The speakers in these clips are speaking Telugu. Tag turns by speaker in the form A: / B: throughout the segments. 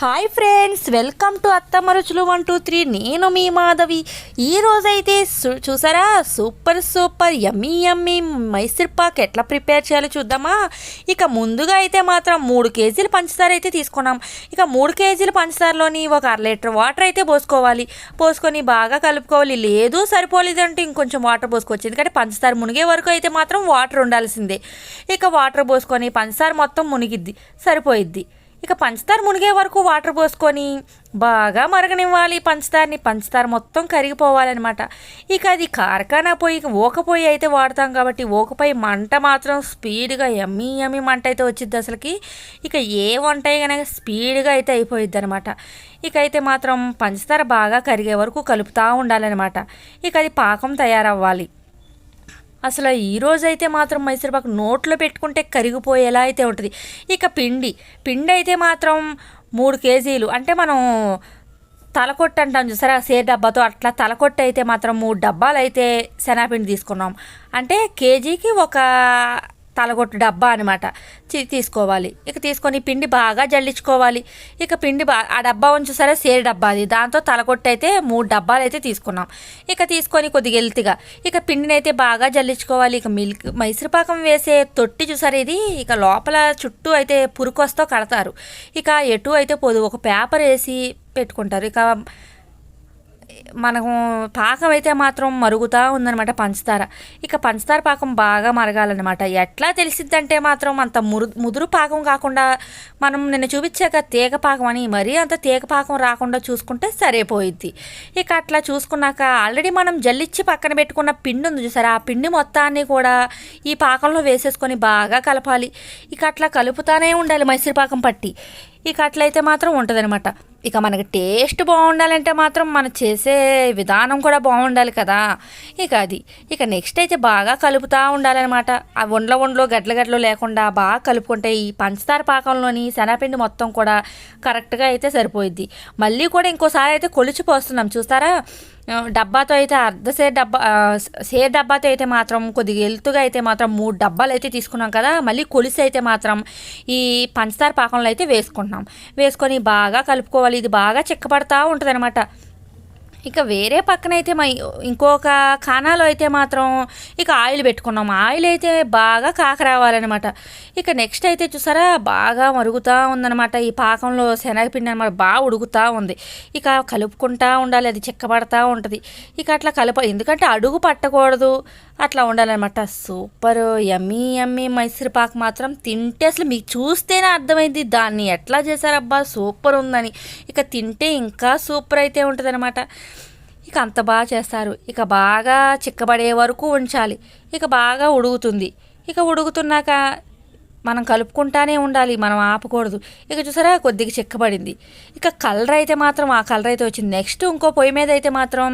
A: హాయ్ ఫ్రెండ్స్ వెల్కమ్ టు అత్తమ్మ రుచులు వన్ టూ త్రీ నేను మీ మాధవి. ఈ రోజైతే సు- చూసారా? Super super yummy yummy Mysore pak ఎట్లా ప్రిపేర్ చేయాలో చూద్దామా? ఇక ముందుగా అయితే మాత్రం మూడు కేజీలు పంచదార అయితే తీసుకున్నాం. ఇక మూడు కేజీలు పంచదారలోని ఒక అర లీటర్ వాటర్ అయితే పోసుకోవాలి. పోసుకొని బాగా కలుపుకోవాలి. లేదు సరిపోలేదంటే ఇంకొంచెం వాటర్ పోసుకోవచ్చు. ఎందుకంటే పంచదార మునిగే వరకు అయితే మాత్రం వాటర్ ఉండాల్సిందే. ఇక వాటర్ పోసుకొని పంచదార మొత్తం మునిగిద్ది సరిపోయిద్ది. ఇక పంచదార మునిగే వరకు వాటర్ పోసుకొని బాగా మరగనివ్వాలి. పంచదారని పంచదార మొత్తం కరిగిపోవాలన్నమాట. ఇక అది కార్ఖానా పొయ్యి ఊక పొయ్యి అయితే వాడతాం కాబట్టి ఓకపోయి మంట మాత్రం స్పీడ్గా ఎమ్మి ఎమ్మి మంట అయితే వచ్చింది అసలుకి. ఇక ఏ వంట కనుక స్పీడ్గా అయితే అయిపోయిద్ది అనమాట ఇక అయితే మాత్రం పంచదార బాగా కరిగే వరకు కలుపుతూ ఉండాలన్నమాట. ఇక అది పాకం తయారవ్వాలి. అసలు ఈ రోజైతే మాత్రం మైసూరుపాకు నోట్లో పెట్టుకుంటే కరిగిపోయేలా అయితే ఉంటుంది. ఇక పిండి పిండి అయితే మాత్రం మూడు కేజీలు అంటే మనం తలకొట్టు అంటాం చూసారా సేర్ డబ్బాతో అట్లా తలకొట్టు అయితే మాత్రం మూడు డబ్బాలు అయితే శనగపిండి తీసుకున్నాం. అంటే కేజీకి ఒక తలగొట్టు డబ్బా అనమాట తీసుకోవాలి. ఇక తీసుకొని పిండి బాగా జల్లించుకోవాలి. ఇక పిండి బా ఆ డబ్బా ఉంచు సరే సేరు డబ్బా అది. దాంతో తలగొట్టు అయితే మూడు డబ్బాలు అయితే తీసుకున్నాం. ఇక తీసుకొని కొద్దిగా ఎల్తిగా ఇక పిండిని అయితే బాగా జల్లించుకోవాలి. ఇక మిల్క్ మైసూరుపాకం వేసే తొట్టి చూసారు ఇది. ఇక లోపల చుట్టూ అయితే పురుకొస్తో కడతారు. ఇక ఎటు అయితే పోదు. ఒక పేపర్ వేసి పెట్టుకుంటారు. ఇక మనకు పాకం అయితే మాత్రం మరుగుతూ ఉందనమాట పంచదార. ఇక పంచదార పాకం బాగా మరగాలన్నమాట. ఎట్లా తెలిసిద్దంటే మాత్రం అంత మురు ముదురు పాకం కాకుండా మనం నిన్న చూపించాక తీగ పాకం అని మరీ అంత తీగ పాకం రాకుండా చూసుకుంటే సరిపోయిద్ది. ఇక అట్లా చూసుకున్నాక ఆల్రెడీ మనం జల్లిచ్చి పక్కన పెట్టుకున్న పిండి ఉంది చూసారా? ఆ పిండి మొత్తాన్ని కూడా ఈ పాకంలో వేసేసుకొని బాగా కలపాలి. ఇక అట్లా కలుపుతానే ఉండాలి మైసూర్ పాకం పట్టి. ఇక అట్లయితే మాత్రం ఉంటుందన్నమాట. ఇక మనకి టేస్ట్ బాగుండాలంటే మాత్రం మనం చేసే విధానం కూడా బాగుండాలి కదా. ఇక అది. ఇక నెక్స్ట్ అయితే బాగా కలుపుతూ ఉండాలన్నమాట. ఆ వండ్ల వండ్లో గడ్ల గడ్లు లేకుండా బాగా కలుపుకుంటే ఈ పంచదార పాకంలోని శనగపిండి మొత్తం కూడా కరెక్ట్గా అయితే సరిపోయిద్ది. మళ్ళీ కూడా ఇంకోసారి అయితే కొలిచి పోస్తున్నాం. చూస్తారా? డబ్బాతో అయితే అర్ధ సేర్ డబ్బా సేర్ డబ్బాతో అయితే మాత్రం కొద్దిగా ఎలుతుగా అయితే మాత్రం మూడు డబ్బాలు అయితే తీసుకున్నాం కదా. మళ్ళీ కొలిసి అయితే మాత్రం ఈ పంచదార పాకంలో అయితే వేసుకుంటున్నాం. వేసుకొని బాగా కలుపుకోవాలి. ఇది బాగా చిక్కపడతా ఉంటుంది అనమాట ఇక వేరే పక్కన అయితే మా ఇంకొక ఖానాలో అయితే మాత్రం ఇక ఆయిల్ పెట్టుకున్నాం. ఆయిల్ అయితే బాగా కాక రావాలన్నమాట. ఇక నెక్స్ట్ అయితే చూసారా బాగా మరుగుతూ ఉందన్నమాట. ఈ పాకంలో శనగపిండి అనమాట బాగా ఉడుకుతూ ఉంది. ఇక కలుపుకుంటా ఉండాలి అది చిక్కబడతా ఉంటుంది. ఇక అట్లా కలప ఎందుకంటే అడుగు పట్టకూడదు. అట్లా ఉండాలన్నమాట. Super yummy yummy Mysore pak మాత్రం తింటే అసలు మీకు చూస్తేనే అర్థమైంది. దాన్ని ఎట్లా చేశారబ్బా సూపర్ ఉందని. ఇక తింటే ఇంకా సూపర్ అయితే ఉంటుంది ఇక అంత బాగా చేస్తారు. ఇక బాగా చిక్కబడే వరకు ఉంచాలి. ఇక బాగా ఉడుకుతుంది ఇక ఉడుకుతున్నాక మనం కలుపుకుంటానే ఉండాలి. మనం ఆపకూడదు. ఇక చూసారా కొద్దిగా చిక్కబడింది. ఇక కలర్ అయితే మాత్రం ఆ కలర్ అయితే వచ్చింది. నెక్స్ట్ ఇంకో పొయ్యి మీద అయితే మాత్రం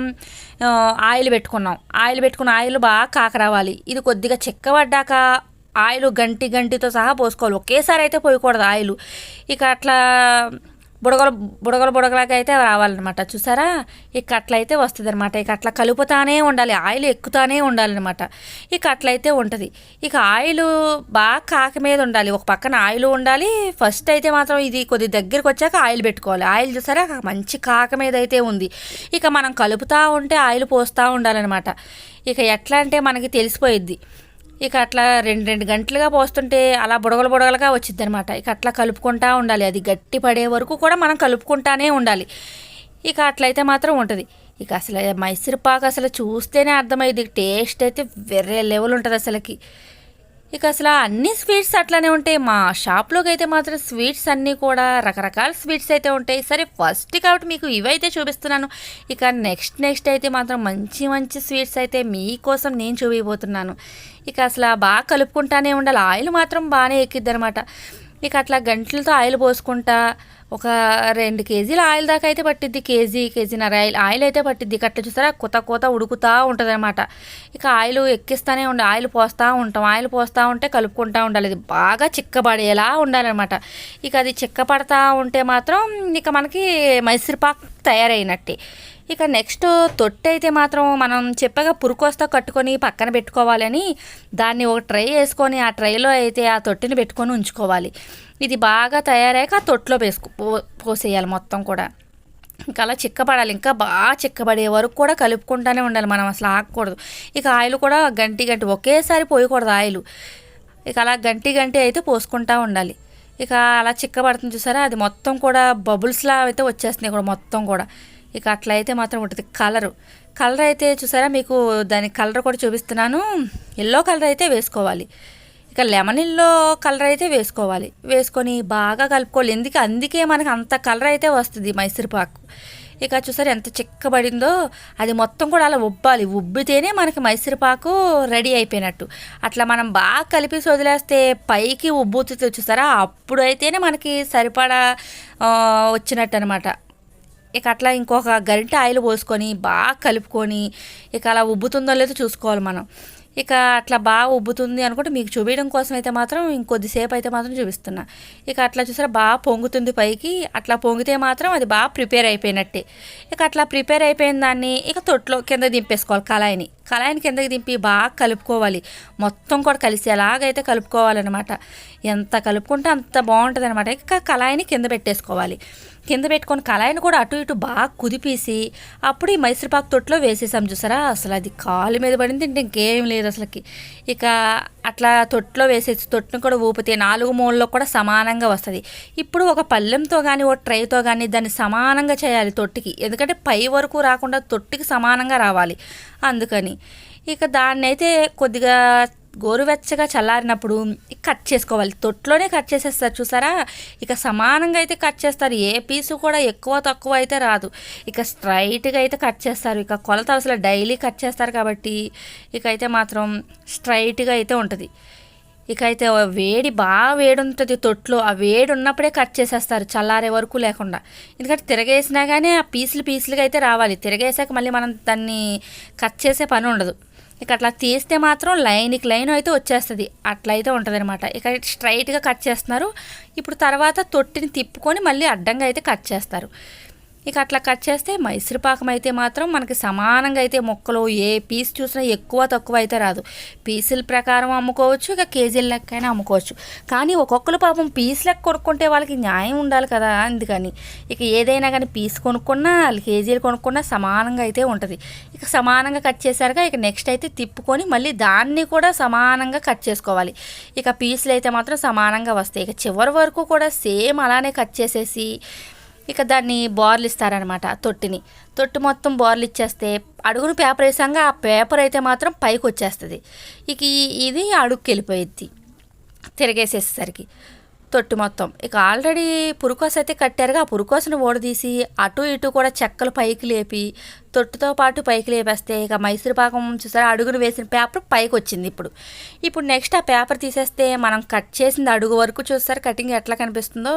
A: ఆయిల్ పెట్టుకున్నాం. ఆయిల్ పెట్టుకున్న ఆయిల్ బాగా కాకరావాలి ఇది కొద్దిగా చిక్కబడ్డాక ఆయిల్ గంటి గంటితో సహా పోసుకోవాలి. ఒకేసారి అయితే పోయకూడదు ఆయిల్. ఇక అట్లా బుడగలు బుడగలు బుడగలాగా అయితే రావాలన్నమాట. చూసారా? ఇక అట్లయితే వస్తుంది అనమాట ఇక అట్లా కలుపుతానే ఉండాలి. ఆయిల్ ఎక్కుతానే ఉండాలన్నమాట. ఇక అట్లయితే ఉంటుంది. ఇక ఆయిల్ బాగా కాక మీద ఉండాలి. ఒక పక్కన ఆయిల్ ఉండాలి. ఫస్ట్ అయితే మాత్రం ఇది కొద్ది దగ్గరికి వచ్చాక ఆయిల్ పెట్టుకోవాలి. ఆయిల్ చూసారా? మంచి కాక మీద అయితే ఉంది. ఇక మనం కలుపుతూ ఉంటే ఆయిల్ పోస్తూ ఉండాలన్నమాట. ఇక ఎట్లా అంటే మనకి తెలిసిపోయిద్ది. ఇక అట్లా రెండు రెండు గంటలుగా పోస్తుంటే అలా బుడగలు బుడగలుగా వచ్చింది అనమాట ఇక అట్లా కలుపుకుంటా ఉండాలి. అది గట్టి పడే వరకు కూడా మనం కలుపుకుంటానే ఉండాలి. ఇక అట్లయితే మాత్రం ఉంటుంది. ఇక అసలు మైసూర్ పాక్ అసలు చూస్తేనే అర్థమయ్యేది టేస్ట్ అయితే వేరే లెవెల్ ఉంటుంది అసలుకి. ఇక అసలు అన్ని స్వీట్స్ అట్లానే ఉంటాయి. మా షాప్లోకి అయితే మాత్రం స్వీట్స్ అన్నీ కూడా రకరకాల స్వీట్స్ అయితే ఉంటాయి. సరే ఫస్ట్ కాబట్టి మీకు ఇవైతే చూపిస్తున్నాను. ఇక నెక్స్ట్ నెక్స్ట్ అయితే మాత్రం మంచి మంచి స్వీట్స్ అయితే మీకోసం నేను చూపిపోతున్నాను ఇక అసలు బాగా కలుపుకుంటానే ఉండాలి. ఆయిల్ మాత్రం బాగానే ఎక్కిద్ది అనమాట ఇక అట్లా గంటలతో ఆయిల్ పోసుకుంటా ఒక రెండు కేజీల ఆయిల్ దాకా అయితే పట్టిద్ది. కేజీ కేజీన్నర ఆయిల్ ఆయిల్ అయితే పట్టిద్ది. ఇక అట్లా చూసారా కొత్త కొత్త ఉడుకుతూ ఉంటుంది అనమాట ఇక ఆయిల్ ఎక్కిస్తూనే ఉండి ఆయిల్ పోస్తూ ఉంటాం. ఆయిల్ పోస్తూ ఉంటే కలుపుకుంటూ ఉండాలి. ఇది బాగా చిక్కబడేలా ఉండాలన్నమాట. ఇక అది చిక్కపడతా ఉంటే మాత్రం ఇక మనకి మైసూర్ పాక్ తయారైనట్టే. ఇక నెక్స్ట్ తొట్టి అయితే మాత్రం మనం చెప్పగా పురుకోస్తా కట్టుకొని పక్కన పెట్టుకోవాలని దాన్ని ఒక ట్రై వేసుకొని ఆ ట్రైలో అయితే ఆ తొట్టిని పెట్టుకొని ఉంచుకోవాలి. ఇది బాగా తయారయ్యాక ఆ తొట్టిలో వేసుకో పో- పోసేయాలి మొత్తం కూడా. ఇంకా అలా చిక్కబడాలి ఇంకా బాగా చిక్కబడే వరకు కూడా కలుపుకుంటూనే ఉండాలి మనం అసలు ఆగకూడదు. ఇక ఆయిల్ కూడా గంటి గంటి ఒకేసారి పోయకూడదు ఆయిల్. ఇక అలా గంటి గంటి అయితే పోసుకుంటూ ఉండాలి. ఇక అలా చిక్కబడుతుంది చూసారా? అది మొత్తం కూడా బబుల్స్లా అయితే వచ్చేస్తున్నాయి కూడా మొత్తం కూడా. ఇక అట్లా అయితే మాత్రం ఉంటుంది కలరు. కలర్ అయితే చూసారా మీకు దాని కలర్ కూడా చూపిస్తున్నాను. ఎల్లో కలర్ అయితే వేసుకోవాలి. ఇక లెమన్ ఎల్లో కలర్ అయితే వేసుకోవాలి. వేసుకొని బాగా కలుపుకోవాలి. ఎందుకు? అందుకే మనకు అంత కలర్ అయితే వస్తుంది మైసూర్పాకు ఇక చూసారు ఎంత చిక్కబడిందో. అది మొత్తం కూడా అలా ఉబ్బాలి. ఉబ్బితేనే మనకి మైసూరుపాకు రెడీ అయిపోయినట్టు. అట్లా మనం బాగా కలిపేసి వదిలేస్తే పైకి ఉబ్బుతుంది చూసారా? అప్పుడు అయితేనే మనకి సరిపడా వచ్చినట్టు అనమాట ఇక అట్లా ఇంకొక గరిటె ఆయిల్ పోసుకొని బాగా కలుపుకొని ఇక అలా ఉబ్బుతుందో లేదో చూసుకోవాలి మనం. ఇక అట్లా బాగా ఉబ్బుతుంది అనుకుంటే మీకు చూపించడం కోసం అయితే మాత్రం ఇంకొద్దిసేపు అయితే మాత్రం చూపిస్తున్నా. ఇక అట్లా చూసారా బాగా పొంగుతుంది పైకి. అట్లా పొంగితే మాత్రం అది బాగా ప్రిపేర్ అయిపోయినట్టే. ఇక అట్లా ప్రిపేర్ అయిపోయిన దాన్ని ఇక తొట్లో కింద దింపేసుకోవాలి కళాయిని. కళాయిని కిందకి దింపి? బాగా కలుపుకోవాలి. మొత్తం కూడా కలిసి ఎలాగైతే కలుపుకోవాలన్నమాట. ఎంత కలుపుకుంటే అంత బాగుంటుంది అనమాట ఇక కళాయిని కింద పెట్టేసుకోవాలి. కింద పెట్టుకొని కళాయిని కూడా అటు ఇటు బాగా కుదిపేసి అప్పుడు ఈ మైసూర్పాకు తొట్టులో వేసేసాం చూసారా? అసలు అది కాలు మీద పడింది అంటే ఇంకేం లేదు అసలుకి. ఇక అట్లా తొట్టులో వేసేసి తొట్టును కూడా ఊపితే నాలుగు మూలలో కూడా సమానంగా వస్తుంది. ఇప్పుడు ఒక పళ్ళెంతో కానీ ఒక ట్రైతో కానీ దాన్ని సమానంగా చేయాలి తొట్టికి. ఎందుకంటే పై వరకు రాకుండా తొట్టికి సమానంగా రావాలి. అందుకని. ఇక దాన్ని అయితే కొద్దిగా గోరువెచ్చగా చల్లారినప్పుడు కట్ చేసుకోవాలి. తొట్లోనే కట్ చేసేస్తారు చూసారా? ఇక సమానంగా అయితే కట్ చేస్తారు. ఏ పీసు కూడా ఎక్కువ తక్కువ అయితే రాదు. ఇక స్ట్రైట్గా అయితే కట్ చేస్తారు. ఇక కొలత అసలు డైలీ కట్ చేస్తారు కాబట్టి ఇక అయితే మాత్రం స్ట్రైట్గా అయితే ఉంటుంది. ఇక అయితే వేడి బాగా వేడి ఉంటుంది తొట్లో. ఆ వేడి ఉన్నప్పుడే కట్ చేసేస్తారు చల్లారే వరకు లేకుండా. ఎందుకంటే తిరగేసినా కానీ ఆ పీసులు పీసులుగా అయితే రావాలి. తిరగేసాక మళ్ళీ మనం దాన్ని కట్ చేసే పని ఉండదు. ఇక అట్లా తీస్తే మాత్రం లైన్కి లైన్ అయితే వచ్చేస్తుంది. అట్లా అయితే ఉంటుంది అనమాట ఇక స్ట్రైట్గా కట్ చేస్తున్నారు. ఇప్పుడు తర్వాత తొట్టిని తిప్పుకొని మళ్ళీ అడ్డంగా అయితే కట్ చేస్తారు. ఇక అట్లా కట్ చేస్తే మైసూర్ పాకం అయితే మాత్రం మనకి సమానంగా అయితే మొక్కలు ఏ పీస్ చూసినా ఎక్కువ తక్కువ అయితే రాదు. పీసుల ప్రకారం అమ్ముకోవచ్చు ఇక కేజీల లెక్కైనా అమ్ముకోవచ్చు. కానీ ఒక్కొక్కరు పాపం పీస్ లెక్క కొనుక్కుంటే వాళ్ళకి న్యాయం ఉండాలి కదా అందుకని. ఇక ఏదైనా కానీ పీస్ కొనుక్కున్నా వాళ్ళు కేజీలు కొనుక్కున్నా సమానంగా అయితే ఉంటుంది. ఇక సమానంగా కట్ చేశారుగా ఇక నెక్స్ట్ అయితే తిప్పుకొని మళ్ళీ దాన్ని కూడా సమానంగా కట్ చేసుకోవాలి. ఇక పీసులు అయితే మాత్రం సమానంగా వస్తాయి. ఇక చివరి వరకు కూడా సేమ్ అలానే కట్ చేసేసి ఇక దాన్ని బోర్లు ఇస్తారనమాట తొట్టిని. తొట్టి మొత్తం బోర్లు ఇచ్చేస్తే అడుగును పేపర్ వేసాక ఆ పేపర్ అయితే మాత్రం పైకి వచ్చేస్తుంది. ఇక ఇది అడుగుకి వెళ్ళిపోయిద్ది తిరగేసేసరికి తొట్టి మొత్తం. ఇక ఆల్రెడీ పురుకోస అయితే కట్టారుగా ఆ పురుకోసను ఓడదీసి అటు ఇటు కూడా చెక్కలు పైకి లేపి తొట్టుతో పాటు పైకి లేపేస్తే ఇక మైసూరు పాకం చూసారా? అడుగును వేసిన పేపర్ పైకి వచ్చింది ఇప్పుడు. ఇప్పుడు నెక్స్ట్ ఆ పేపర్ తీసేస్తే మనం కట్ చేసింది అడుగు వరకు చూస్తారు. కటింగ్ ఎట్లా కనిపిస్తుందో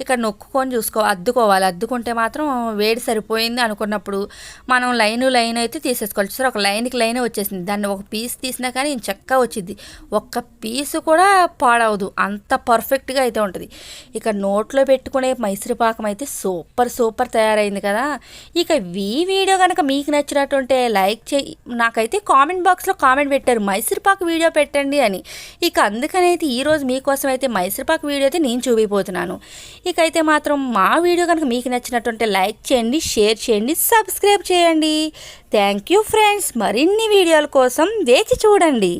A: ఇక్కడ నొక్కుకొని చూసుకో అద్దుకోవాలి. అద్దుకుంటే మాత్రం వేడి సరిపోయింది అనుకున్నప్పుడు మనం లైన్ లైన్ అయితే తీసేసుకోవాలి. చూసారు? ఒక లైన్కి లైన్ వచ్చేసింది. దాన్ని ఒక పీస్ తీసినా కానీ చక్కగా వచ్చింది. ఒక్క పీసు కూడా పాడవదు. అంత పర్ఫెక్ట్గా అయితే ఉంటుంది. ఇక నోట్లో పెట్టుకునే మైసూరు పాకం అయితే సూపర్ సూపర్ తయారైంది కదా. ఇక ఈ వీడియో కనుక మీకు నచ్చినట్టుంటే లైక్ చేయి. నాకైతే కామెంట్ బాక్స్లో కామెంట్ పెట్టారు. మైసూర్ పాక్ వీడియో పెట్టండి అని. ఇక అందుకనైతే ఈరోజు మీకోసం అయితే మైసూర్ పాక్ వీడియో అయితే నేను చూపిపోతున్నాను. ఇక అయితే మాత్రం మా వీడియో కనుక మీకు నచ్చినట్టుంటే లైక్ చేయండి షేర్ చేయండి సబ్స్క్రైబ్ చేయండి. Thank you friends. మరిన్ని వీడియోల కోసం వేచి చూడండి.